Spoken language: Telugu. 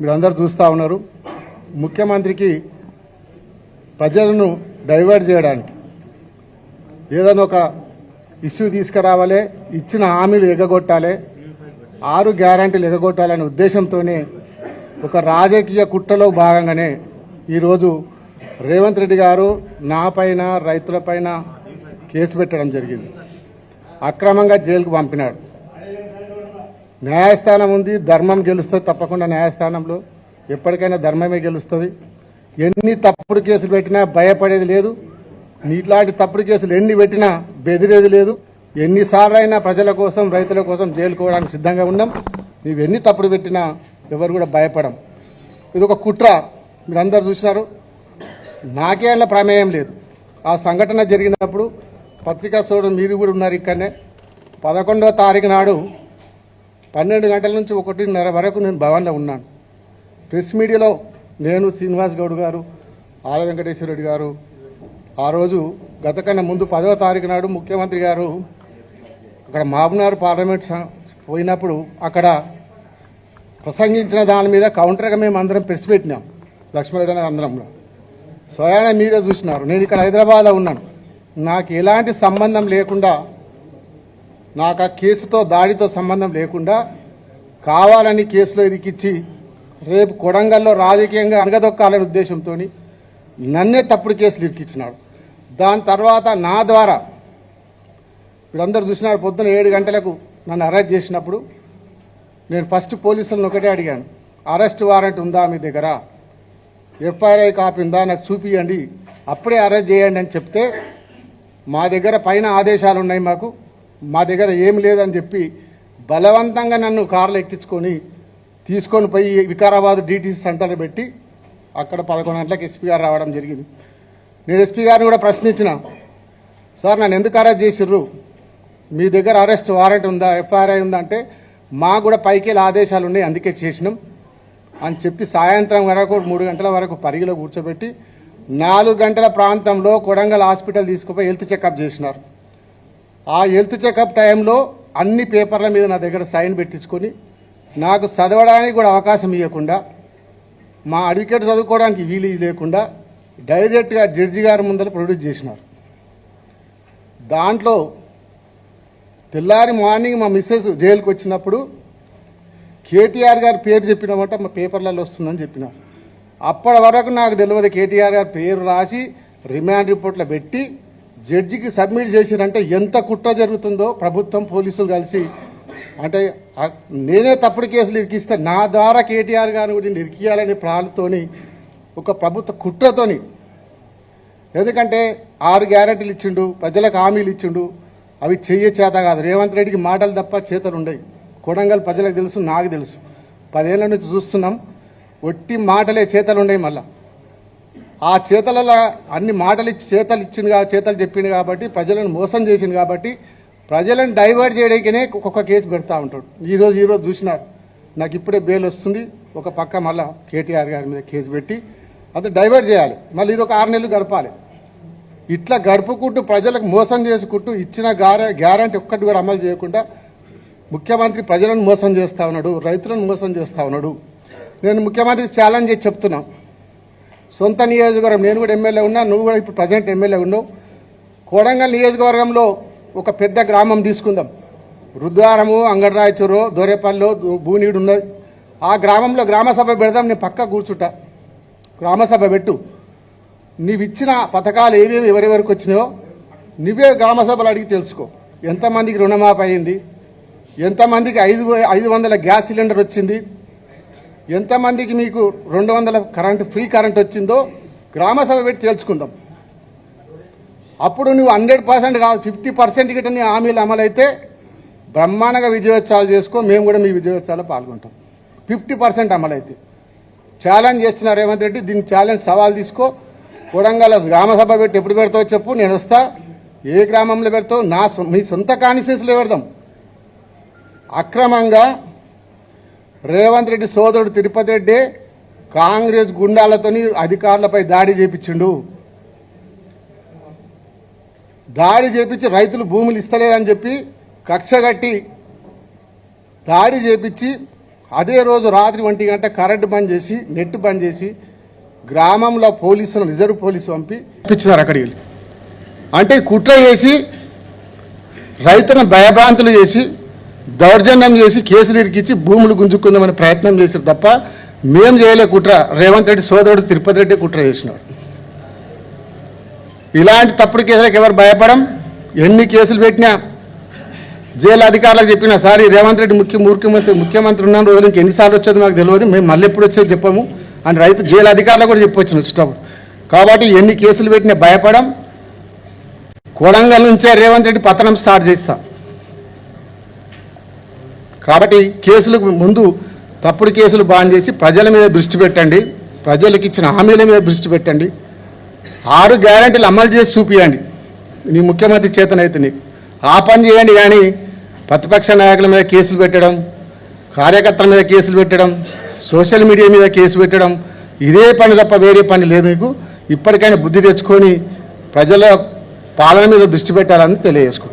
మీరందరూ చూస్తూ ఉన్నారు. ముఖ్యమంత్రికి ప్రజలను డైవర్ట్ చేయడానికి ఏదైనా ఒక ఇష్యూ తీసుకురావాలి ఇచ్చిన హామీలు ఎగగొట్టాలి ఆరు గ్యారంటీలు ఎగగొట్టాలనే ఉద్దేశంతోనే ఒక రాజకీయ కుట్రలో భాగంగానే ఈరోజు రేవంత్ రెడ్డి గారు నాపైన రైతులపైన కేసు పెట్టడం జరిగింది. అక్రమంగా జైలుకు పంపినాడు. న్యాయస్థానం ఉంది ధర్మం గెలుస్తుంది తప్పకుండా న్యాయస్థానంలో. ఎప్పటికైనా ధర్మమే గెలుస్తుంది. ఎన్ని తప్పుడు కేసులు పెట్టినా భయపడేది లేదు. ఇట్లాంటి తప్పుడు కేసులు ఎన్ని పెట్టినా బెదిరేది లేదు. ఎన్నిసార్లు అయినా ప్రజల కోసం రైతుల కోసం జైలుకోవడానికి సిద్ధంగా ఉన్నాం. నీవు ఎన్ని తప్పుడు పెట్టినా ఎవరు కూడా భయపడం. ఇది ఒక కుట్ర. మీరందరు చూసినారు. నాకే అలా ప్రమేయం లేదు. ఆ సంఘటన జరిగినప్పుడు పత్రికా సోదరులు మీరు కూడా ఉన్నారు ఇక్కడనే. పదకొండవ తారీఖు నాడు పన్నెండు గంటల నుంచి ఒకటిన్నర వరకు నేను భవన్లో ఉన్నాను. ప్రెస్ మీడియాలో నేను శ్రీనివాస్ గౌడ్ గారు ఆల వెంకటేశ్వర రెడ్డి గారు ఆ రోజు గత కన్నా ముందు పదవ తారీఖు నాడు ముఖ్యమంత్రి గారు అక్కడ మాబునార్ పార్లమెంట్ పోయినప్పుడు అక్కడ ప్రసంగించిన దాని మీద కౌంటర్గా మేము అందరం ప్రెస్ పెట్టినాం. లక్ష్మణరెడ్డి అందరంలో. స్వయాన మీరే చూసినారు. నేను ఇక్కడ హైదరాబాద్లో ఉన్నాను. నాకు ఎలాంటి సంబంధం లేకుండా నాకు ఆ కేసుతో దాడితో సంబంధం లేకుండా కావాలని కేసులో ఇరికిచ్చి రేపు కొడంగల్లో రాజకీయంగా అనగదొక్కాలనే ఉద్దేశంతో నన్నే తప్పుడు కేసులు ఇరికిచ్చినాడు. దాని తర్వాత నా ద్వారా వీళ్ళందరూ చూసినాడు పొద్దున ఏడు గంటలకు నన్ను అరెస్ట్ చేసినప్పుడు నేను ఫస్ట్ పోలీసులను ఒకటే అడిగాను అరెస్ట్ వారెంట్ ఉందా మీ దగ్గర? ఎఫ్ఐఆర్ కాపీ ఉందా నాకు చూపియండి అప్పుడే అరెస్ట్ చేయండి అని చెప్తే మా దగ్గర పైన ఆదేశాలు ఉన్నాయి మాకు. మా దగ్గర ఏం లేదని చెప్పి బలవంతంగా నన్ను కార్లు ఎక్కించుకొని తీసుకొని పోయి వికారాబాద్ డిటీసీ సెంటర్ పెట్టి అక్కడ పదకొండు గంటలకు ఎస్పీ గారు రావడం జరిగింది. నేను ఎస్పీ గారిని కూడా ప్రశ్నించిన సార్ నన్ను ఎందుకు అరెస్ట్ చేసిర్రు? మీ దగ్గర అరెస్ట్ వారెంట్ ఉందా? ఎఫ్ఐఆర్ఐ ఉందా? అంటే మా కూడా పైకి వెళ్ళి ఆదేశాలు ఉన్నాయి అందుకే చేసినాం. అని చెప్పి సాయంత్రం వరకు మూడు గంటల వరకు పరిగిలో కూర్చోబెట్టి నాలుగు గంటల ప్రాంతంలో కొడంగల్ హాస్పిటల్ తీసుకుపోయి హెల్త్ చెకప్ చేసినారు. ఆ హెల్త్ చెకప్ టైంలో అన్ని పేపర్ల మీద నా దగ్గర సైన్ పెట్టించుకొని నాకు చదవడానికి కూడా అవకాశం ఇవ్వకుండా మా అడ్వకేట్ చదువుకోవడానికి వీలు లేకుండా డైరెక్ట్గా జడ్జి గారి ముందర ప్రొడ్యూస్ చేసినారు. దాంట్లో తెల్లారి మార్నింగ్ మా మిస్సెస్ జైలుకి వచ్చినప్పుడు కేటీఆర్ గారి పేరు చెప్పినమాట మా పేపర్లలో వస్తుందని చెప్పిన అప్పటి వరకు నాకు తెలియదు కేటీఆర్ గారి పేరు రాసి రిమాండ్ రిపోర్ట్లో పెట్టి జడ్జికి సబ్మిట్ చేసిరంటే ఎంత కుట్ర జరుగుతుందో ప్రభుత్వం పోలీసులు కలిసి అంటే నేనే తప్పుడు కేసులు ఇరికిస్తే నా ద్వారా కేటీఆర్ గారిని కూడా ఇరికియాలనే ప్రాణతోని ఒక ప్రభుత్వ కుట్రతోని. ఎందుకంటే ఆరు గ్యారెంటీలు ఇచ్చిండు ప్రజలకు హామీలు ఇచ్చిండు అవి చెయ్యే చేత కాదు. రేవంత్ రెడ్డికి మాటలు తప్ప చేతలు ఉండయి. కొడంగల్ ప్రజలకు తెలుసు నాకు తెలుసు. పదేళ్ళ నుంచి చూస్తున్నాం ఒట్టి మాటలే చేతలు ఉన్నాయి మళ్ళీ. ఆ చేతలలో అన్ని మాటలు ఇచ్చి చేతలు ఇచ్చిండు చేతలు చెప్పిండు కాబట్టి ప్రజలను మోసం చేసిండు కాబట్టి ప్రజలను డైవర్ట్ చేయడానికినే ఒక్కొక్క కేసు పెడతా ఉంటాడు. ఈరోజు ఈరోజు చూసినారు. నాకు ఇప్పుడే బెయిల్ వస్తుంది. ఒక పక్క మళ్ళా కేటీఆర్ గారి మీద కేసు పెట్టి అది డైవర్ట్ చేయాలి. మళ్ళీ ఇది ఒక ఆరు నెలలు గడపాలి. ఇట్లా గడుపుకుంటూ ప్రజలకు మోసం చేసుకుంటూ ఇచ్చిన గ్యారంటీ ఒక్కటి కూడా అమలు చేయకుండా ముఖ్యమంత్రి ప్రజలను మోసం చేస్తా ఉన్నాడు రైతులను మోసం చేస్తా ఉన్నాడు. నేను ముఖ్యమంత్రి ఛాలెంజ్ చేసి సొంత నియోజకవర్గం నేను కూడా ఎమ్మెల్యే ఉన్నా నువ్వు కూడా ఇప్పుడు ప్రజెంట్ ఎమ్మెల్యే ఉన్నావు. కోడంగల్ నియోజకవర్గంలో ఒక పెద్ద గ్రామం తీసుకుందాం. రుద్వారము అంగడరాయచూరు దొరేపల్లి భూనీడు ఉన్నది. ఆ గ్రామంలో గ్రామ సభ పెడదాం నేను పక్క కూర్చుంటా. గ్రామసభ పెట్టు. నీవు ఇచ్చిన పథకాలు ఏవేవి ఎవరెవరికి వచ్చినాయో నువ్వే గ్రామసభలు అడిగి తెలుసుకో. ఎంతమందికి రుణమాఫీ అయింది ఎంతమందికి ఐదు ఐదు వందల గ్యాస్ సిలిండర్ వచ్చింది? ఎంతమందికి మీకు రెండు వందల కరెంట్ ఫ్రీ కరెంట్ వచ్చిందో గ్రామ సభ పెట్టి తెలుసుకుందాం. అప్పుడు నువ్వు హండ్రెడ్ పర్సెంట్ కాదు ఫిఫ్టీ పర్సెంట్ గిట్ట నీ హామీలు అమలైతే బ్రహ్మాండంగా విజయోత్సవాలు చేసుకో మేము కూడా మీ విజయోత్సవాల్లో పాల్గొంటాం. ఫిఫ్టీ పర్సెంట్ అమలైతే. ఛాలెంజ్ చేస్తున్నారు రేవంత్ రెడ్డి దీన్ని ఛాలెంజ్ సవాల్ తీసుకో. కొడంగల్ గ్రామసభ పెట్టి ఎప్పుడు పెడతావో చెప్పు నేను వస్తా. ఏ గ్రామంలో పెడతావు? నా మీ సొంత కాన్స్టిట్యూన్సీలో పెడదాం. అక్రమంగా రేవంత్ రెడ్డి సోదరుడు తిరుపతి రెడ్డి కాంగ్రెస్ గుండాలతోని అధికారులపై దాడి చేపించిండు. దాడి చేపించి రైతులు భూములు ఇస్తలేదని చెప్పి కక్ష కట్టి దాడి చేపించి అదే రోజు రాత్రి ఒంటి గంట కరెంటు బంద్ చేసి నెట్ బంద్ చేసి గ్రామంలో పోలీసులు రిజర్వ్ పోలీసు పంపి పంపించినారు అక్కడికి వెళ్ళి. అంటే కుట్ర చేసి రైతులను భయభ్రాంతులు చేసి దౌర్జన్యం చేసి కేసులు ఇరికిచ్చి భూములు గుంజుకుందామని ప్రయత్నం చేశారు తప్ప మేం చేయలే కుట్ర. రేవంత్ రెడ్డి సోదరుడు తిరుపతి రెడ్డి కుట్ర చేసినాడు. ఇలాంటి తప్పుడు కేసులకు ఎవరు భయపడం? ఎన్ని కేసులు పెట్టినా జైలు అధికారులకు చెప్పినా సార్ రేవంత్ రెడ్డి ముఖ్య ముఖ్యమంత్రి ముఖ్యమంత్రి ఉన్న రోజులు ఇంక ఎన్నిసార్లు వచ్చేది మాకు తెలియదు మేము మళ్ళీ ఎప్పుడు వచ్చేది చెప్పాము అని రైతు జైలు అధికారులకు కూడా చెప్పొచ్చు వచ్చేటప్పుడు కాబట్టి ఎన్ని కేసులు పెట్టినా భయపడం. కొడంగల్ నుంచే రేవంత్ రెడ్డి పతనం స్టార్ట్ చేస్తా. కాబట్టి కేసులకు ముందు తప్పుడు కేసులు బాన్ చేసి ప్రజల మీద దృష్టి పెట్టండి. ప్రజలకు ఇచ్చిన హామీల మీద దృష్టి పెట్టండి. ఆరు గ్యారంటీలు అమలు చేసి చూపియండి. నీ ముఖ్యమంత్రి చేతనైతే నీకు. ఆ పని చేయండి కానీ ప్రతిపక్ష నాయకుల మీద కేసులు పెట్టడం కార్యకర్తల మీద కేసులు పెట్టడం సోషల్ మీడియా మీద కేసు పెట్టడం ఇదే పని తప్ప వేరే పని లేదు నీకు. ఇప్పటికైనా బుద్ధి తెచ్చుకొని ప్రజల పాలన మీద దృష్టి పెట్టాలని తెలియజేసుకుంటున్నాను.